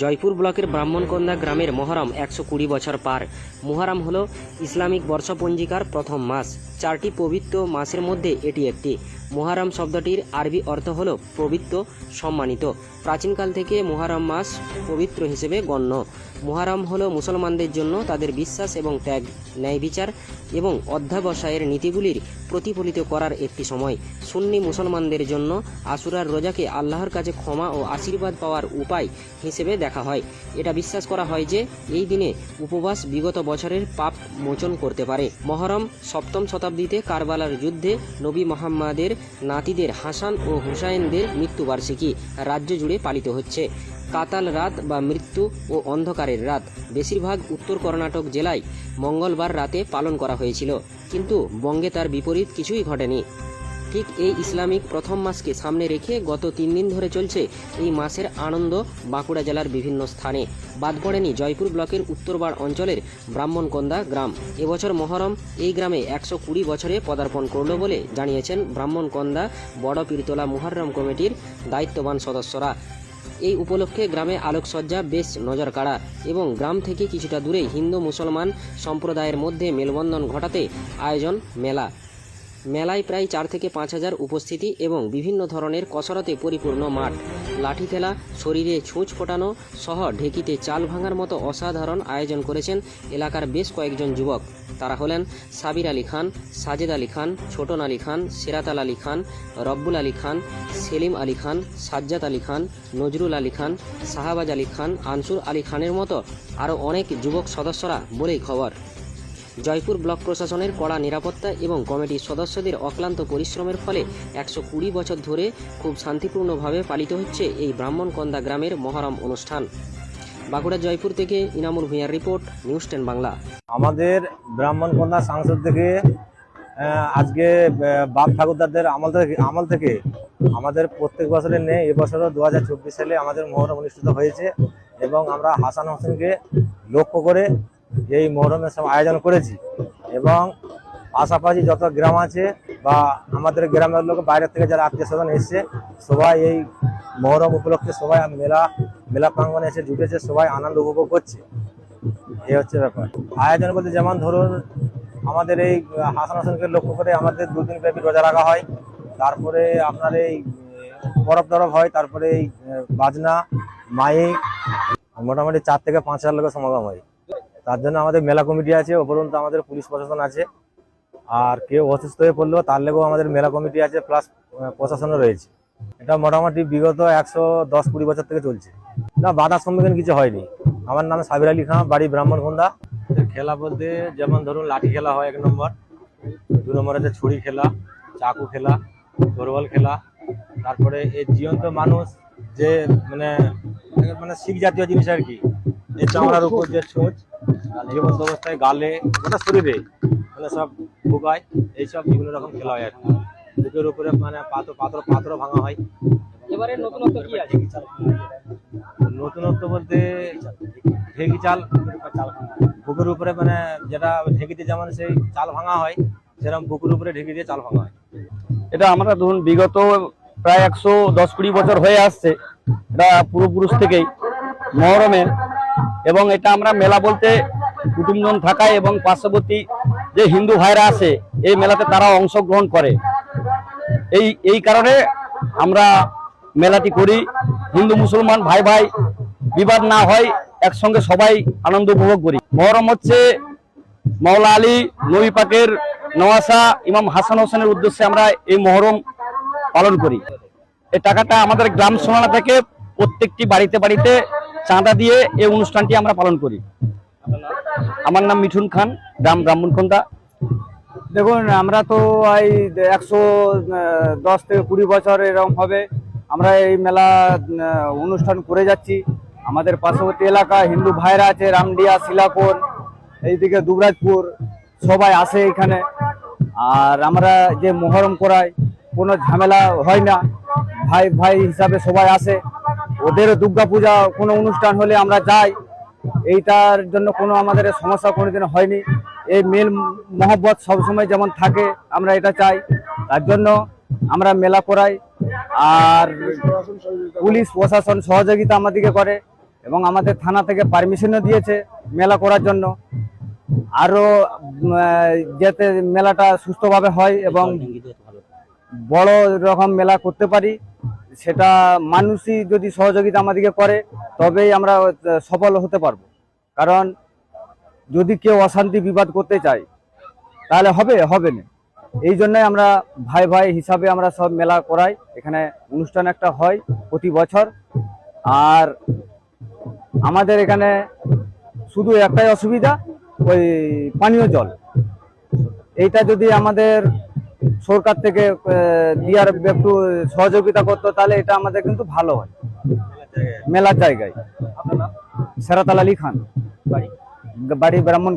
জয়পুর ব্লকের ব্রাহ্মণকন্দা গ্রামের মহরম একশো কুড়ি বছর পার। মুহরম হল ইসলামিক বর্ষপঞ্জিকার প্রথম মাস। চারটি পবিত্র মাসের মধ্যে এটি একটি। মুহরম শব্দটির আরবি অর্থ হল পবিত্র, সম্মানিত। প্রাচীনকাল থেকে মুহরম মাস পবিত্র হিসেবে গণ্য। মুহরম হল মুসলমানদের জন্য তাদের বিশ্বাস এবং ত্যাগ, ন্যায় বিচার এবং অধ্যাবসায়ের নীতিগুলির প্রতিফলিত করার একটি সময়। সুন্নি মুসলমানদের জন্য আশুরার রোজাকে আল্লাহর কাছে ক্ষমা ও আশীর্বাদ পাওয়ার উপায় হিসেবে দেখা হয়। এটা বিশ্বাস করা হয় যে এই দিনে উপবাস বিগত বছরের পাপ মোচন করতে পারে। মহরম সপ্তম শতাব্দীতে কারবালার যুদ্ধে নবী মোহাম্মদের নাতিদের হাসান ও হুসাইনদের মৃত্যুবার্ষিকী রাজ্য জুড়ে পালিত হচ্ছে। কাতাল রাত বা মৃত্যু ও অন্ধকারের রাত বেশিরভাগ উত্তর কর্ণাটক জেলায় মঙ্গলবার রাতে পালন করা হয়েছিল। কিন্তু বঙ্গে তার বিপরীত কিছুই ঘটেনি। ঠিক এই ইসলামিক প্রথম মাসকে সামনে রেখে গত তিন দিন ধরে চলছে এই মাসের আনন্দ বাঁকুড়া জেলার বিভিন্ন স্থানে। বাদ পড়েনি জয়পুর ব্লকের উত্তরবাড় অঞ্চলের ব্রাহ্মণকন্দা গ্রাম। এবছর মহরম এই গ্রামে একশো কুড়ি বছরে পদার্পণ করল বলে জানিয়েছেন ব্রাহ্মণকন্দা বড় পীরতলা মুহররম কমিটির দায়িত্ববান সদস্যরা। এই উপলক্ষে গ্রামে আলোকসজ্জা বেশ নজর কাড়া এবং গ্রাম থেকে কিছুটা দূরে হিন্দু মুসলমান সম্প্রদায়ের মধ্যে মেলবন্ধন ঘটাতে আয়োজন মেলা। মেলায় প্রায় চার থেকে পাঁচ হাজার উপস্থিতি এবং বিভিন্ন ধরনের কসরতে পরিপূর্ণ মাঠ। লাঠি খেলা শরীরে ছুঁচ ফোটানো সহ ঢেকিতে চাল ভাঙার মতো অসাধারণ আয়োজন করেছেন এলাকার বেশ কয়েকজন যুবক। তারা হলেন সাবির আলী খান, সাজেদ আলী খান, ছোটন আলী খান, সিরাতাল আলী খান, রব্বুল আলী খান, সেলিম আলী খান, সাজ্জাদ আলী খান, নজরুল আলী খান, শাহবাজ আলী খান, আনসুর আলী খানের মতো আরও অনেক যুবক সদস্যরা বলেই খবর। জয়পুর ব্লক প্রশাসনের কড়া নিরাপত্তা এবং কমিটির সদস্যদের অক্লান্ত পরিশ্রমের ফলে একশো কুড়ি বছর ধরে খুব শান্তিপূর্ণভাবে পালিত হচ্ছে এই ব্রাহ্মণকন্দা গ্রামের মহরম অনুষ্ঠান। বাঁকুড়া জয়পুর থেকে ইনামুল ভূঁইয়ার রিপোর্ট, নিউজ টেন বাংলা। আমাদের ব্রাহ্মণ কন্যা সাংসদ থেকে আজকে বাপ ঠাকুরদারদের আমল থেকে আমল থেকে আমাদের প্রত্যেক বছরে নেই এবছরও দু হাজার চব্বিশ সালে আমাদের মহরম অনুষ্ঠিত হয়েছে এবং আমরা হাসান হোসেনকে লক্ষ্য করে এই মহরমের সব আয়োজন করেছি এবং পাশাপাশি যত গ্রাম আছে বা আমাদের গ্রামের লোক বাইরে থেকে যারা আত্মীয় স্বজন এসছে, সবাই এই মহরম উপলক্ষে সবাই মেলা মেলা প্রাঙ্গনে এসে জুটেছে, সবাই আনন্দ উপভোগ করছে। এই হচ্ছে ব্যাপার। আয়োজন বলতে যেমন ধরুন, আমাদের এই হাসান হাসানকে লক্ষ্য করে আমাদের দুদিন ব্যাপী রোজা রাখা হয়। তারপরে আপনার এই, বরফ টরফ হয়, তারপরে এই বাজনা, মাইক, মোটামুটি চার থেকে পাঁচ হাজার লোকের সমাগম হয়। তার জন্য আমাদের মেলা কমিটি আছে, উপরন্ত আমাদের পুলিশ প্রশাসন আছে। আর কেউ অসুস্থ হয়ে পড়লেও তার লেগেও আমাদের মেলা কমিটি আছে, প্লাস প্রশাসনও রয়েছে। এটা মোটামুটি বিগত একশো দশ কুড়ি বছর থেকে চলছে। না, বাধার সম্মুখীন কিছু হয়নি। আমার নাম সাবির আলী খান বাড়ি ব্রাহ্মণকুন্দা খেলা বলতে যেমন ধরুন, লাঠি খেলা হয় এক নম্বর, দু নম্বর আছে ছুরি খেলা, চাকু খেলা ফুটবল খেলা। তারপরে এই জীবন্ত মানুষ যে মানে মানে শিখ জাতীয় জিনিস আর কি এই চামড়ার উপর যে ছোঁচ জীবন্ত অবস্থায় গালে গোটা শরীরে মানে সব ঢুকায় এইসব বিভিন্ন রকম খেলা হয় আর কি। বুকের উপরে মানে পাথর পাথর পাথর ভাঙা হয়। এবারে নতুনত্ব কি আছে? নতুনত্ব বলতে ঢেকি চাল বুকের উপরে মানে যেটা ঢেকিতে যেমন সেই চাল ভাঙা হয় সেরকম বুকের উপরে ঢেকি দিয়ে চাল ভাঙা হয়। এটা আমরা ধরুন বিগত প্রায় একশো দশ কুড়ি বছর হয়ে আসছে এটা পূর্বপুরুষ থেকেই মহরমের এবং এটা আমরা মেলা বলতে কুটুমজন থাকায় এবং পার্শ্ববর্তী যে হিন্দু ভাইরা আছে, এই মেলাতে তারা অংশগ্রহণ করে। এই এই কারণে আমরা মেলাটি করি। হিন্দু, মুসলমান ভাই ভাই বিবাদ না হয়, একসঙ্গে সবাই আনন্দ উপভোগ করি। মহরম হচ্ছে মাওলা আলী নবী পাকের নওয়াসা ইমাম হাসান হোসেনের উদ্দেশ্যে আমরা এই মহরম পালন করি। এই টাকাটা আমাদের গ্রাম সোনালা থেকে প্রত্যেকটি বাড়িতে বাড়িতে চাঁদা দিয়ে এই অনুষ্ঠানটি আমরা পালন করি। আমার নাম মিঠুন খান, গ্রাম ব্রাহ্মণখন্দা দেখুন, আমরা তো এই একশো দশ থেকে কুড়ি বছর এরকম হবে। আমরা এই মেলা অনুষ্ঠান করে যাচ্ছি। আমাদের পার্শ্ববর্তী এলাকা, হিন্দু ভাইরা আছে, রামডিয়া শিলাকোন এইদিকে দুবরাজপুর, সবাই আসে এখানে। আর আমরা যে মহরম করাই কোনো ঝামেলা হয় না। ভাই ভাই হিসাবে সবাই আসে। ওদেরও দুর্গা পূজা কোনো অনুষ্ঠান হলে আমরা যাই। এইটার জন্য কোনো আমাদের সমস্যা কোনোদিন হয়নি। এই মেল মহব্বত সবসময় যেমন থাকে, আমরা এটা চাই। তার জন্য আমরা মেলা করাই। আর পুলিশ প্রশাসন সহযোগিতা আমাদেরকে করে এবং আমাদের থানা থেকে পারমিশনও দিয়েছে মেলা করার জন্য। আরও যাতে মেলাটা সুস্থভাবে হয় এবং বড় রকম মেলা করতে পারি। সেটা মানুষই যদি সহযোগিতা আমাদেরকে করে, তবেই আমরা সফল হতে পারব। কারণ যদি কেউ অশান্তি বিবাদ করতে চায়, তাহলে হবে হবে না। এই জন্যই আমরা ভাই ভাই হিসাবে আমরা সব মেলা করাই। এখানে অনুষ্ঠান একটা হয় প্রতি বছর। আর আমাদের এখানে শুধু একটাই অসুবিধা, ওই পানীয় জল। এইটা যদি আমাদের সরকার থেকে দিয়ার একটু সহযোগিতা করতো তাহলে এটা আমাদের কিন্তু ভালো হয়। মেলার জায়গায়। সেরাতাল আলী খান। বাড়ি? ব্রাহ্মণ